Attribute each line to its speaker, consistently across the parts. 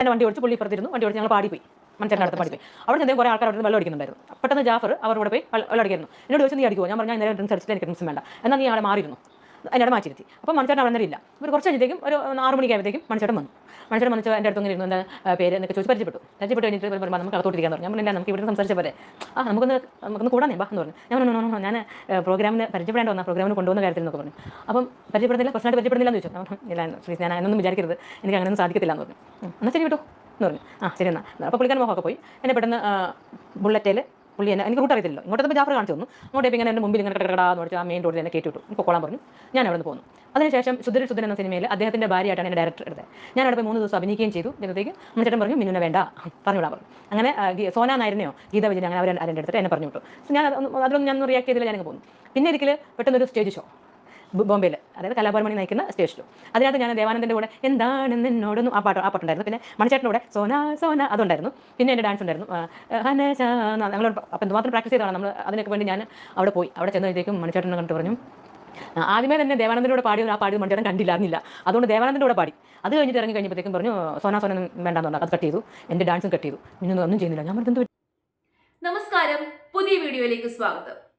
Speaker 1: എന്റെ വണ്ടി ഓടിച്ച് പുള്ളി ഇപ്പുറത്തിരുന്നു വണ്ടി ഓടിച്ച് ഞങ്ങൾ പാടി പോയി. മനുഷ്യരുടെ അടുത്ത് പോയി. അവിടെ ചെന്നേ കുറേ ആൾക്കാർ അവിടെ വെള്ളം അടിക്കുന്നുണ്ടായിരുന്നു. പെട്ടെന്ന് ജാഫർ അവരോട് പോയി വെള്ളം അടിക്കുന്നു എന്നോട് ചോദിച്ചു നീ അടിക്കുമോ ഞാൻ പറഞ്ഞാൽ ഇന്നലെ ഡ്രിങ്ക്സ് അടിച്ചിട്ട് എനിക്ക് ഡ്രിങ്ക്സും വേണ്ട. എന്നാൽ നീ അവിടെ മാറിയിരുന്നു. അതിനോട് മാറ്റിരുത്തി അപ്പോൾ മണിച്ചേട്ടൻ അവിടെ നിന്നില്ല. ഒരു കുറച്ച് കഴിഞ്ഞത്തേക്കും ഒരു ആറ് മണിക്കായപ്പോഴത്തേക്കും മണിച്ചേട്ടൻ വന്നു. മണിച്ചേട്ടൻ വന്നിട്ട് എന്റെ അടുത്ത് ഇങ്ങനെ ഇരുന്നു. എന്താ പേര് എന്നൊക്കെ ചോദിച്ച് പരിചയപ്പെട്ടു. പരിചയപ്പെട്ട് കഴിഞ്ഞിട്ട് പറയുമ്പോൾ നമുക്ക് അകത്തോട്ടിരിക്കാൻ പറഞ്ഞു. ഞാൻ നമുക്ക് ഇവിടെ സംസാരിച്ച പോലെ ആ നമുക്കൊന്ന് നമുക്കൊന്ന് കൂടാൻ ബാ എന്ന് പറഞ്ഞു. ഞാൻ പറഞ്ഞു ഞാൻ പ്രോഗ്രാമിന് പരിചയപ്പെടേണ്ട വന്ന പ്രോഗ്രാമിന് കൊണ്ടുവന്ന കാര്യത്തിൽ എന്നൊക്കെ പറഞ്ഞു. അപ്പം പരിചയപ്പെടുന്നില്ല പ്രശ്നമായിട്ട് പരിചയപ്പെടുന്നില്ല എന്ന് ചോദിച്ചു. ഇല്ല ശ്രീ ഞാൻ എന്നൊന്നും വിചാരിക്കരുത്. എനിക്ക് അങ്ങനെ ഒന്നും സാധിക്കത്തില്ല എന്ന് പറഞ്ഞു. "ഉം, എന്നാൽ ശരി കേട്ടോ എന്ന് പറഞ്ഞു. ആ ശരി എന്നാൽ അപ്പോൾ പുള്ളിക്കാരൻ മോഹമൊക്കെ പോയി. എന്നെ പെട്ടെന്ന് ബുള്ളറ്റേൽ പുള്ളി എന്നെ എനിക്ക് റൂട്ട് അറിയത്തില്ലോ ഇങ്ങോട്ട് ജാഫർ കാണിച്ചു തന്നു. അങ്ങോട്ട് ഇങ്ങനെ എന്റെ മുമ്പിൽ ഇങ്ങനെ കിടക്കടാ എന്ന് ആ മെയിൻ റോഡിൽ എന്നെ എനിക്ക് കൊള്ളാൻ പറഞ്ഞു. ഞാൻ അവിടെ നിന്ന് പോന്നു. അതിനുശേഷം സുധീർ സുധൻ എന്ന സിനിമയിൽ അദ്ദേഹത്തിന്റെ ഭാര്യയായിട്ടാണ് എന്റെ ഡയറക്ടർ എടുത്തത്. ഞാൻ അവിടെ പോയി മൂന്ന് ദിവസം അഭിനയിക്കുകയും ചെയ്തു. ഇതിനകത്തേക്ക് ചേട്ടൻ പറഞ്ഞു മിന്നുനെ വേണ്ട പറഞ്ഞുവിടാൻ പറഞ്ഞു. അങ്ങനെ സോന നായരനെയോ ഗീത വിജയൻ അങ്ങനെ അവർ അതിന്റെ അടുത്തിട്ട് എന്നെ പറഞ്ഞു വിട്ടു ഞാൻ അതിലൊന്നും ഞാൻ റിയാക്ട് ചെയ്തില്ല ഞാനങ്ങ് പോന്നു. പിന്നെ ഒരിക്കൽ പെട്ടെന്നൊരു സ്റ്റേജ് ഷോ ബോംബെയിൽ അതായത് കലാപരമണി നയിക്കുന്ന സ്റ്റേജ് ഷോ അതിനകത്ത് ഞാൻ ദേവാനന്ദന്റെ കൂടെ എന്താണ് എന്നോടൊന്നും ആ പാട്ട് ആ പാട്ടുണ്ടായിരുന്നു. പിന്നെ മണിച്ചേട്ടന്റെ കൂടെ സോന സോന അതുണ്ടായിരുന്നു. പിന്നെ എന്റെ ഡാൻസ് ഉണ്ടായിരുന്നു. ഹനശാ ഞങ്ങൾ അപ്പം എന്തുമാത്രം പ്രാക്ടീസ് ചെയ്തതാണ് നമ്മൾ അതിനൊക്കെ വേണ്ടി ഞാൻ അവിടെ പോയി. അവിടെ ചെന്നപ്പോഴത്തേക്കും മണിച്ചേട്ടനെ കണ്ടിട്ട് പറഞ്ഞു ആദ്യമേ തന്നെ ദേവാനന്ദനോട് പാടി ആ പാടി മണിച്ചേട്ടൻ കണ്ടില്ലായിരുന്നില്ല. അതുകൊണ്ട് ദേവാനന്ദന്റെ കൂടെ പാടി. അത് കഴിഞ്ഞിട്ട് ഇറങ്ങി കഴിഞ്ഞപ്പോഴത്തേക്കും പറഞ്ഞു സോന വേണ്ടാന്ന് പറഞ്ഞു. അത് കട്ട് ചെയ്തു. എന്റെ ഡാൻസും കട്ട് ചെയ്തു. പിന്നെ ഒന്നും ചെയ്യുന്നില്ല. ഞാൻ പറഞ്ഞു "എന്ത്
Speaker 2: നമസ്കാരം. പുതിയ വീഡിയോയിലേക്ക് സ്വാഗതം.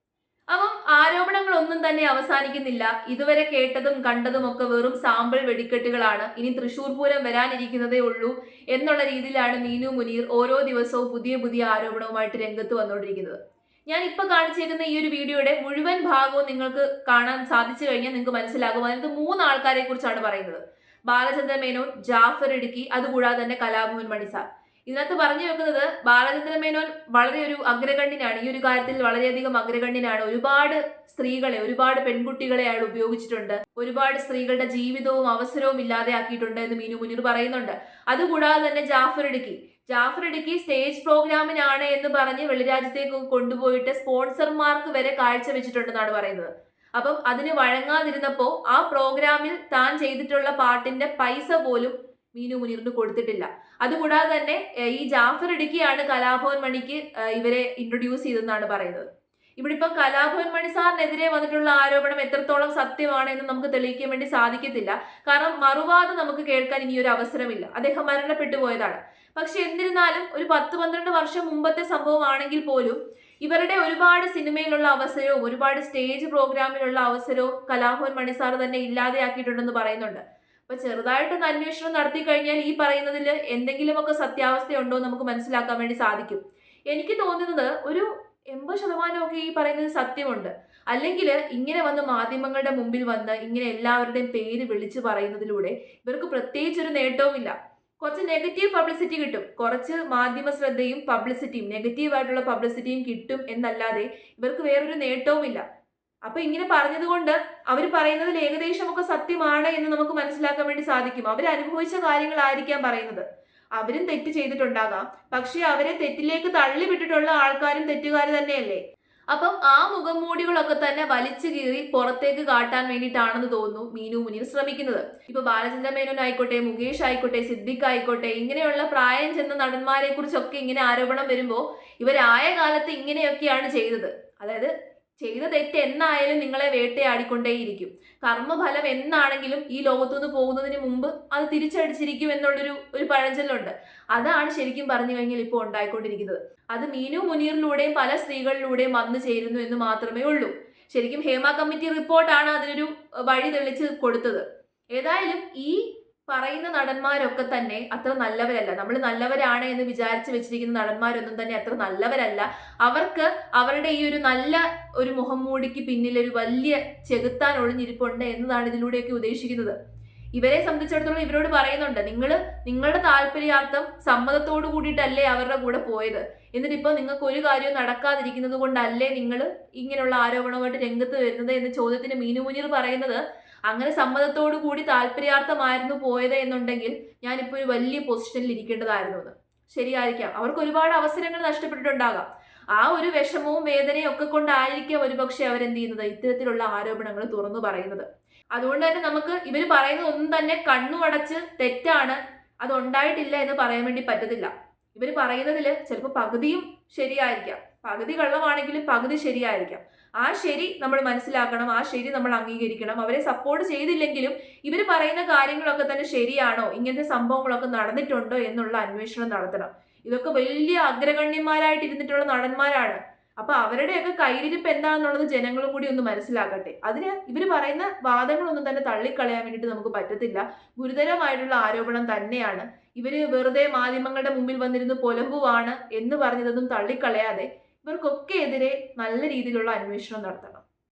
Speaker 2: ആരോപണങ്ങളൊന്നും തന്നെ അവസാനിക്കുന്നില്ല. ഇതുവരെ കേട്ടതും കണ്ടതും ഒക്കെ വെറും സാമ്പിൾ വെടിക്കെട്ടുകളാണ്. ഇനി തൃശൂർ പൂരം വരാനിരിക്കുന്നതേ ഉള്ളൂ എന്നുള്ള രീതിയിലാണ് മീനു മുനീർ ഓരോ ദിവസവും പുതിയ പുതിയ ആരോപണവുമായിട്ട് രംഗത്ത് വന്നുകൊണ്ടിരിക്കുന്നത്. ഞാൻ ഇപ്പൊ കാണിച്ചേക്കുന്ന ഈ ഒരു വീഡിയോയുടെ മുഴുവൻ ഭാഗവും നിങ്ങൾക്ക് കാണാൻ സാധിച്ചു കഴിഞ്ഞാൽ നിങ്ങൾക്ക് മനസ്സിലാകും. അതിനകത്ത് മൂന്ന് ആൾക്കാരെ കുറിച്ചാണ് പറയുന്നത്. ബാലചന്ദ്ര മേനോൻ ജാഫർ ഇടുക്കി അതുകൂടാതെ തന്നെ കലാഭവൻ മണിസാർ. ഇതിനകത്ത് പറഞ്ഞു വെക്കുന്നത് ബാലചന്ദ്ര മേനോൻ വളരെ ഒരു അഗ്രഗണ്യനാണ്. ഈ ഒരു കാര്യത്തിൽ വളരെയധികം അഗ്രഗണ്യനാണ്. ഒരുപാട് സ്ത്രീകളെ ഒരുപാട് പെൺകുട്ടികളെ അയാൾ ഉപയോഗിച്ചിട്ടുണ്ട്. ഒരുപാട് സ്ത്രീകളുടെ ജീവിതവും അവസരവും ഇല്ലാതെ ആക്കിയിട്ടുണ്ട് എന്ന് മീനു മുനീർ പറയുന്നുണ്ട്. അതുകൂടാതെ തന്നെ ജാഫർ ഇടുക്കി. ജാഫർ ഇടുക്കി സ്റ്റേജ് പ്രോഗ്രാമിനാണ് എന്ന് പറഞ്ഞ് വെളിരാജ്യത്തേക്ക് കൊണ്ടുപോയിട്ട് സ്പോൺസർമാർക്ക് വരെ കാഴ്ചവെച്ചിട്ടുണ്ടെന്നാണ് പറയുന്നത്. അപ്പം അതിന് വഴങ്ങാതിരുന്നപ്പോൾ ആ പ്രോഗ്രാമിൽ താൻ ചെയ്തിട്ടുള്ള പാട്ടിന്റെ പൈസ പോലും മീനു മുനീറിന് കൊടുത്തിട്ടില്ല. അതുകൂടാതെ തന്നെ ഈ ജാഫർ ഇടുക്കിയാണ് കലാഭവൻ മണിക്ക് ഇവരെ ഇൻട്രൊഡ്യൂസ് ചെയ്തെന്നാണ് പറയുന്നത്. ഇവിടെ ഇപ്പം കലാഭവൻ മണി സാറിനെതിരെ വന്നിട്ടുള്ള ആരോപണം എത്രത്തോളം സത്യമാണ് എന്ന് നമുക്ക് തെളിയിക്കാൻ വേണ്ടി സാധിക്കത്തില്ല. കാരണം മറുവാദം നമുക്ക് കേൾക്കാൻ ഇനി ഒരു അവസരമില്ല. അദ്ദേഹം മരണപ്പെട്ടു പോയതാണ്. പക്ഷെ എന്നിരുന്നാലും ഒരു പത്ത് പന്ത്രണ്ട് വർഷം മുമ്പത്തെ സംഭവമാണെങ്കിൽ പോലും ഇവരുടെ ഒരുപാട് സിനിമയിലുള്ള അവസരവും ഒരുപാട് സ്റ്റേജ് പ്രോഗ്രാമിലുള്ള അവസരവും കലാഭവൻ മണി സാർ തന്നെ ഇല്ലാതെയാക്കിയിട്ടുണ്ടെന്ന് പറയുന്നുണ്ട്. അപ്പൊ ചെറുതായിട്ടൊന്ന് അന്വേഷണം നടത്തി കഴിഞ്ഞാൽ ഈ പറയുന്നതിൽ എന്തെങ്കിലുമൊക്കെ സത്യാവസ്ഥയുണ്ടോ എന്ന് നമുക്ക് മനസ്സിലാക്കാൻ വേണ്ടി സാധിക്കും. എനിക്ക് തോന്നുന്നത് ഒരു എൺപത് ശതമാനമൊക്കെ ഈ പറയുന്നത് സത്യമുണ്ട്. അല്ലെങ്കിൽ ഇങ്ങനെ വന്ന് മാധ്യമങ്ങളുടെ മുമ്പിൽ വന്ന് ഇങ്ങനെ എല്ലാവരുടെയും പേര് വിളിച്ചു പറയുന്നതിലൂടെ ഇവർക്ക് പ്രത്യേകിച്ച് ഒരു നേട്ടവുമില്ല കുറച്ച് നെഗറ്റീവ് പബ്ലിസിറ്റി കിട്ടും. കുറച്ച് മാധ്യമ ശ്രദ്ധയും പബ്ലിസിറ്റിയും നെഗറ്റീവായിട്ടുള്ള പബ്ലിസിറ്റിയും കിട്ടും എന്നല്ലാതെ ഇവർക്ക് വേറൊരു നേട്ടവുമില്ല അപ്പൊ ഇങ്ങനെ പറഞ്ഞതുകൊണ്ട് അവർ പറയുന്നതിൽ ഏകദേശം ഒക്കെ സത്യമാണ് എന്ന് നമുക്ക് മനസ്സിലാക്കാൻ വേണ്ടി സാധിക്കും. അവർ അനുഭവിച്ച കാര്യങ്ങളായിരിക്കാം പറയുന്നത്. അവരും തെറ്റ് ചെയ്തിട്ടുണ്ടാകാം. പക്ഷെ അവരെ തെറ്റിലേക്ക് തള്ളി വിട്ടിട്ടുള്ള ആൾക്കാരും തെറ്റുകാർ തന്നെയല്ലേ? അപ്പം ആ മുഖംമൂടികളൊക്കെ തന്നെ വലിച്ചു കീറി പുറത്തേക്ക് കാട്ടാൻ വേണ്ടിയിട്ടാണെന്ന് തോന്നുന്നു മീനു മുനി ശ്രമിക്കുന്നത്. ഇപ്പൊ ബാലചന്ദ്ര മേനോൻ ആയിക്കോട്ടെ മുകേഷ് ആയിക്കോട്ടെ സിദ്ദിഖ് ആയിക്കോട്ടെ ഇങ്ങനെയുള്ള പ്രായം ചെന്ന നടന്മാരെ കുറിച്ചൊക്കെ ഇങ്ങനെ ആരോപണം വരുമ്പോൾ ഇവരായ കാലത്ത് ഇങ്ങനെയൊക്കെയാണ് ചെയ്തത്. അതായത് ചെയ്ത തെറ്റ് എന്നായാലും നിങ്ങളെ വേട്ടയാടിക്കൊണ്ടേയിരിക്കും. കർമ്മഫലം എന്നാണെങ്കിലും ഈ ലോകത്തുനിന്ന് പോകുന്നതിന് മുമ്പ് അത് തിരിച്ചടിച്ചിരിക്കും എന്നുള്ളൊരു ഒരു പഴഞ്ചൊല്ലുണ്ട്. അതാണ് ശരിക്കും പറഞ്ഞു കഴിഞ്ഞാൽ ഇപ്പോൾ ഉണ്ടായിക്കൊണ്ടിരിക്കുന്നത്. അത് മീനു മുനീറിലൂടെയും പല സ്ത്രീകളിലൂടെയും വന്നു ചേരുന്നു എന്ന് മാത്രമേ ഉള്ളൂ. ശരിക്കും ഹേമ കമ്മിറ്റി റിപ്പോർട്ടാണ് അതിനൊരു വഴി തെളിച്ച് കൊടുത്തത്. ഏതായാലും ഈ പറയുന്ന നടന്മാരൊക്കെ തന്നെ അത്ര നല്ലവരല്ല. നമ്മൾ നല്ലവരാണ് എന്ന് വിചാരിച്ച് വെച്ചിരിക്കുന്ന നടന്മാരൊന്നും തന്നെ അത്ര നല്ലവരല്ല. അവർക്ക് അവരുടെ ഈ ഒരു നല്ല ഒരു മുഖം മൂടിക്ക് പിന്നിൽ ഒരു വലിയ ചെകുത്താൻ ഒളിഞ്ഞിരിപ്പുണ്ട് എന്നതാണ് ഇതിലൂടെയൊക്കെ ഉദ്ദേശിക്കുന്നത്. ഇവരെ സംബന്ധിച്ചിടത്തോളം ഇവരോട് പറയുന്നുണ്ട് നിങ്ങൾ നിങ്ങളുടെ താല്പര്യാർത്ഥം സമ്മതത്തോടു കൂടിയിട്ടല്ലേ അവരുടെ കൂടെ പോയത്. എന്നിട്ട് ഇപ്പോൾ നിങ്ങൾക്ക് ഒരു കാര്യവും നടക്കാതിരിക്കുന്നത് കൊണ്ടല്ലേ നിങ്ങൾ ഇങ്ങനെയുള്ള ആരോപണവുമായിട്ട് രംഗത്ത് വരുന്നത്? എന്ന ചോദ്യത്തിന് മീനു മുനീർ പറയുന്നത് അങ്ങനെ സമ്മതത്തോടു കൂടി താല്പര്യാർത്ഥമായിരുന്നു പോയത് എന്നുണ്ടെങ്കിൽ ഞാനിപ്പോൾ ഒരു വലിയ പൊസിഷനിൽ ഇരിക്കേണ്ടതായിരുന്നു എന്ന് ശരിയായിരിക്കാം. അവർക്ക് ഒരുപാട് അവസരങ്ങൾ നഷ്ടപ്പെട്ടിട്ടുണ്ടാകാം. ആ ഒരു വിഷമവും വേദനയും ഒക്കെ കൊണ്ടായിരിക്കാം ഒരുപക്ഷെ അവരെന്ത് ചെയ്യുന്നത്? ഇത്തരത്തിലുള്ള ആരോപണങ്ങൾ തുറന്നു പറയുന്നത്. അതുകൊണ്ട് തന്നെ നമുക്ക് ഇവർ പറയുന്നത് ഒന്നും തന്നെ കണ്ണു അടച്ച് തെറ്റാണ്. അത് ഉണ്ടായിട്ടില്ല എന്ന് പറയാൻ വേണ്ടി പറ്റത്തില്ല. ഇവർ പറയുന്നതിൽ ചിലപ്പോൾ പകുതിയും ശരിയായിരിക്കാം. പകുതി കള്ളമാണെങ്കിലും പകുതി ശരിയായിരിക്കാം. ആ ശരി നമ്മൾ മനസ്സിലാക്കണം ആ ശരി നമ്മൾ അംഗീകരിക്കണം. അവരെ സപ്പോർട്ട് ചെയ്തില്ലെങ്കിലും ഇവർ പറയുന്ന കാര്യങ്ങളൊക്കെ തന്നെ ശരിയാണോ? ഇങ്ങനത്തെ സംഭവങ്ങളൊക്കെ നടന്നിട്ടുണ്ടോ എന്നുള്ള അന്വേഷണം നടത്തണം. ഇതൊക്കെ വലിയ അഗ്രഗണ്യന്മാരായിട്ട് ഇരുന്നിട്ടുള്ള നടന്മാരാണ്. അപ്പൊ അവരുടെയൊക്കെ കയ്യിലിരിപ്പ് എന്താണെന്നുള്ളത് ജനങ്ങളും കൂടി ഒന്ന് മനസ്സിലാക്കട്ടെ അതിന് ഇവർ പറയുന്ന വാദങ്ങളൊന്നും തന്നെ തള്ളിക്കളയാൻ വേണ്ടിയിട്ട് നമുക്ക് പറ്റത്തില്ല. ഗുരുതരമായിട്ടുള്ള ആരോപണം തന്നെയാണ്. ഇവർ വെറുതെ മാധ്യമങ്ങളുടെ മുമ്പിൽ വന്നിരുന്ന് പൊലമ്പുവാണ് എന്ന് പറഞ്ഞതൊന്നും തള്ളിക്കളയാതെ ഇവർക്കൊക്കെ എതിരെ നല്ല രീതിയിലുള്ള അന്വേഷണം നടത്തണം.